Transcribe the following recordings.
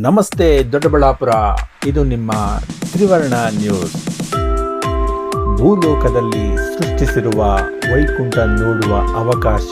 ನಮಸ್ತೆ ದೊಡ್ಡಬಳ್ಳಾಪುರ. ಇದು ನಿಮ್ಮ ತ್ರಿವರ್ಣ ನ್ಯೂಸ್. ಭೂಲೋಕದಲ್ಲಿ ಸೃಷ್ಟಿಸಿರುವ ವೈಕುಂಠ ನೋಡುವ ಅವಕಾಶ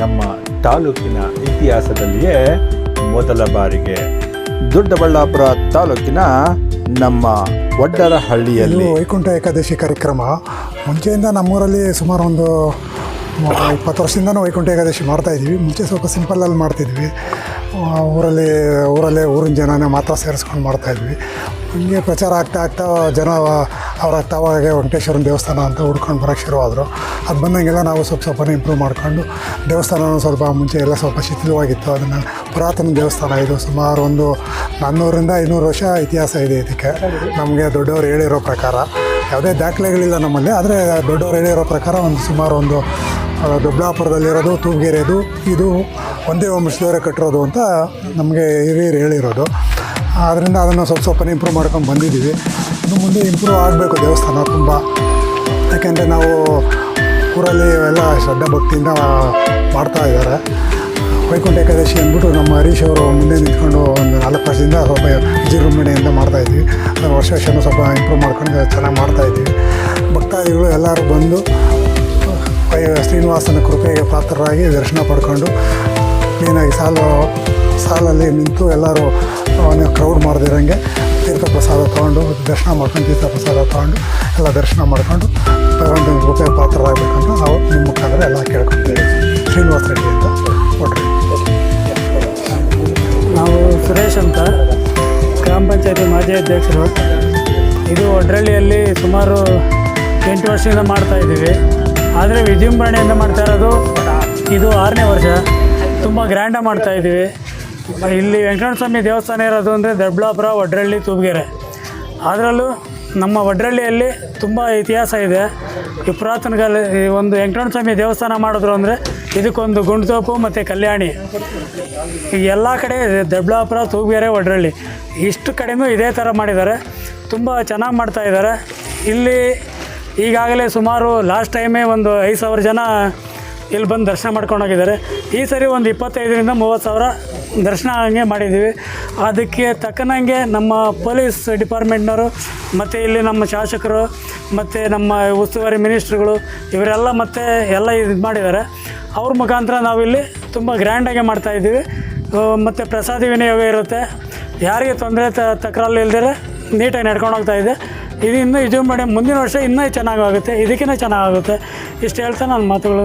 ನಮ್ಮ ತಾಲೂಕಿನ ಇತಿಹಾಸದಲ್ಲಿಯೇ ಮೊದಲ ಬಾರಿಗೆ. ದೊಡ್ಡಬಳ್ಳಾಪುರ ತಾಲೂಕಿನ ನಮ್ಮ ಒಡ್ಡರಹಳ್ಳಿಯಲ್ಲಿ ವೈಕುಂಠ ಏಕಾದಶಿ ಕಾರ್ಯಕ್ರಮ. ಮುಂಚೆಯಿಂದ ನಮ್ಮೂರಲ್ಲಿ ಸುಮಾರು ಒಂದು ಇಪ್ಪತ್ತು ವರ್ಷದಿಂದನೂ ವೈಕುಂಠ ಏಕಾದಶಿ ಮಾಡ್ತಾ ಇದ್ದೀವಿ ಮುಂಚೆ ಸ್ವಲ್ಪ ಸಿಂಪಲಲ್ಲಿ ಮಾಡ್ತಿದ್ವಿ. ಊರಲ್ಲಿ, ಊರಲ್ಲೇ ಊರಿನ ಜನನೇ ಮಾತ್ರ ಸೇರಿಸ್ಕೊಂಡು ಮಾಡ್ತಾಯಿದ್ವಿ ಹಂಗೆ ಪ್ರಚಾರ ಆಗ್ತಾ ಆಗ್ತಾ ಜನ, ಅವ್ರ ತಾವಾಗೆ ವೆಂಕಟೇಶ್ವರನ ದೇವಸ್ಥಾನ ಅಂತ ಹುಡ್ಕೊಂಡು ಬರೋಕ್ಕೆ ಶುರುವಾದರು. ಅದು ಬಂದಂಗೆಲ್ಲ ನಾವು ಸ್ವಲ್ಪ ಸ್ವಲ್ಪನೇ ಇಂಪ್ರೂವ್ ಮಾಡಿಕೊಂಡು ದೇವಸ್ಥಾನವೂ ಸ್ವಲ್ಪ ಮುಂಚೆ ಎಲ್ಲ ಸ್ವಲ್ಪ ಶಿಥಿಲವಾಗಿತ್ತು. ಅದನ್ನು ಪುರಾತನ ದೇವಸ್ಥಾನ ಇದು ಸುಮಾರು ಒಂದು ನಾನ್ನೂರಿಂದ ಐನೂರು ವರ್ಷ ಇತಿಹಾಸ ಇದೆ ಇದಕ್ಕೆ. ನಮಗೆ ದೊಡ್ಡವರು ಹೇಳಿರೋ ಪ್ರಕಾರ. ಯಾವುದೇ ದಾಖಲೆಗಳಿಲ್ಲ ನಮ್ಮಲ್ಲಿ, ಆದರೆ ದೊಡ್ಡವರು ಹೇಳಿರೋ ಪ್ರಕಾರ ಒಂದು ಸುಮಾರು ಒಂದು ದೊಡ್ಡಾಪುರದಲ್ಲಿರೋದು ತೂಗೇರಿದು ಇದು ಒಂದೇ ವಂಶದವರೇ ಕಟ್ಟಿರೋದು ಅಂತ ನಮಗೆ ಹಿರಿಯರು ಹೇಳಿರೋದು. ಆದ್ದರಿಂದ ಅದನ್ನು ಸ್ವಲ್ಪ ಸ್ವಲ್ಪ ಇಂಪ್ರೂವ್ ಮಾಡ್ಕೊಂಡು ಬಂದಿದ್ದೀವಿ. ಇನ್ನು ಮುಂದೆ ಇಂಪ್ರೂವ್ ಆಗಬೇಕು ದೇವಸ್ಥಾನ ತುಂಬ. ಯಾಕೆಂದರೆ ನಾವು ಊರಲ್ಲಿ ಎಲ್ಲ ಶ್ರದ್ಧಾ ಭಕ್ತಿಯಿಂದ ಮಾಡ್ತಾ ಇದ್ದಾರೆ. ವೈಕುಂಠ ಏಕಾದಶಿ ಅಂದ್ಬಿಟ್ಟು ನಮ್ಮ ಹರೀಶ್ ಅವರು ಮುಂದೆ ನಿಂತ್ಕೊಂಡು ಒಂದು ನಾಲ್ಕು ವರ್ಷದಿಂದ ಸ್ವಲ್ಪ ವಿಜೃಂಭಣೆಯಿಂದ ಮಾಡ್ತಾಯಿದ್ವಿ ಅದರ ವರ್ಷ ವರ್ಷನೂ ಸ್ವಲ್ಪ ಇಂಪ್ರೂವ್ ಮಾಡ್ಕೊಂಡು ಚೆನ್ನಾಗಿ ಮಾಡ್ತಾಯಿದ್ವಿ ಭಕ್ತಾದಿಗಳು ಎಲ್ಲರೂ ಬಂದು, ಶ್ರೀನಿವಾಸನ ಕೃಪೆಗೆ ಪಾತ್ರರಾಗಿ ದರ್ಶನ ಪಡ್ಕೊಂಡು ಕ್ಲೀನಾಗಿ ಸಾಲು, ಸಾಲಲ್ಲಿ ನಿಂತು ಎಲ್ಲರೂ ನೀವು ಕ್ರೌಡ್ ಮಾಡ್ದಿರಂಗೆ ತೀರ್ಥ ಪ್ರಸಾದ ತೊಗೊಂಡು, ದರ್ಶನ ಮಾಡ್ಕೊಂಡು, ತೀರ್ಥ ಪ್ರಸಾದ ತೊಗೊಂಡು, ಎಲ್ಲ ದರ್ಶನ ಮಾಡ್ಕೊಂಡು ಭಗವಂತನ ಕೃಪೆಗೆ ಪಾತ್ರರಾಗಬೇಕಂತ ನಾವು ನಿಮ್ಮ ಮುಖಾಂತರ ಎಲ್ಲ ಕೇಳ್ಕೊತೀವಿ. ಶ್ರೀನಿವಾಸ ರೆಡ್ಡಿ ಅಂತ ಕೊಡ್ರಿ ನಾವು ಸುರೇಶ್ ಅಂತ, ಗ್ರಾಮ ಪಂಚಾಯತಿ ಮಾಜಿ ಅಧ್ಯಕ್ಷರು. ಇದು ಒಡ್ರಳ್ಳಿಯಲ್ಲಿ ಸುಮಾರು ಎಂಟು ವರ್ಷದಿಂದ ಮಾಡ್ತಾ ಇದ್ದೀವಿ. ಆದರೆ ವಿಜೃಂಭಣೆಯಿಂದ ಮಾಡ್ತಾ ಇರೋದು ಇದು ಆರನೇ ವರ್ಷ. ತುಂಬ ಗ್ರ್ಯಾಂಡಾಗಿ ಮಾಡ್ತಾ ಇದ್ದೀವಿ ಇಲ್ಲಿ ವೆಂಕಟರಮಣ ಸ್ವಾಮಿ ದೇವಸ್ಥಾನ ಇರೋದು ಅಂದರೆ ದೊಡ್ಡಬಳ್ಳಾಪುರ ಒಡ್ರಳ್ಳಿ ತೂಬಗೆರೆ ಅದರಲ್ಲೂ ನಮ್ಮ ಒಡ್ರಳ್ಳಿಯಲ್ಲಿ ತುಂಬ ಇತಿಹಾಸ ಇದೆ. ಈ ಪುರಾತನ ಕಾಲ ಈ ಒಂದು ವೆಂಕಟರಮಣ ಸ್ವಾಮಿ ದೇವಸ್ಥಾನ ಮಾಡಿದ್ರು ಅಂದರೆ ಇದಕ್ಕೊಂದು ಗುಂಡ್ತೋಪು ಮತ್ತು ಕಲ್ಯಾಣಿ. ಈ ಎಲ್ಲ ಕಡೆ ದೊಡ್ಡಬಳ್ಳಾಪುರ ತೂಗೇರೆ ಒಡ್ರಳ್ಳಿ ಇಷ್ಟು ಕಡೆಯೂ ಇದೇ ಥರ ಮಾಡಿದ್ದಾರೆ. ತುಂಬ ಚೆನ್ನಾಗಿ ಮಾಡ್ತಾಯಿದ್ದಾರೆ ಇಲ್ಲಿ ಈಗಾಗಲೇ ಸುಮಾರು ಲಾಸ್ಟ್ ಟೈಮೇ ಒಂದು ಐದು ಸಾವಿರ ಜನ ಇಲ್ಲಿ ಬಂದು ದರ್ಶನ ಮಾಡ್ಕೊಂಡು ಹೋಗಿದ್ದಾರೆ. ಈ ಸರಿ ಒಂದು ಇಪ್ಪತ್ತೈದರಿಂದ ಮೂವತ್ತು ಸಾವಿರ ದರ್ಶನ ಹಂಗೆ ಮಾಡಿದ್ದೀವಿ. ಅದಕ್ಕೆ ತಕ್ಕನಂಗೆ ನಮ್ಮ ಪೊಲೀಸ್ ಡಿಪಾರ್ಟ್ಮೆಂಟ್ನವರು, ಮತ್ತು ಇಲ್ಲಿ ನಮ್ಮ ಶಾಸಕರು, ಮತ್ತು ನಮ್ಮ ಉಸ್ತುವಾರಿ ಮಿನಿಸ್ಟ್ರುಗಳು, ಇವರೆಲ್ಲ ಮತ್ತೆ ಎಲ್ಲ ಇದು ಮಾಡಿದ್ದಾರೆ. ಅವ್ರ ಮುಖಾಂತರ ನಾವಿಲ್ಲಿ ತುಂಬ ಗ್ರ್ಯಾಂಡಾಗೆ ಮಾಡ್ತಾಯಿದ್ದೀವಿ ಮತ್ತು ಪ್ರಸಾದ ವಿನಿಯೋಗ ಇರುತ್ತೆ. ಯಾರಿಗೆ ತೊಂದರೆ ತಕರಾರು ಇಲ್ದಿರ ನೀಟಾಗಿ ನಡ್ಕೊಂಡು ಹೋಗ್ತಾ ಇದೆ. ಇದು ಇನ್ನೂ ವಿಜೃಂಭಣೆ ಮುಂದಿನ ವರ್ಷ ಇನ್ನೂ ಚೆನ್ನಾಗಾಗುತ್ತೆ. ಇದಕ್ಕಿಂತ ಚೆನ್ನಾಗಾಗುತ್ತೆ. ಇಷ್ಟು ಹೇಳ್ತಾ ನನ್ನ ಮಾತುಗಳು.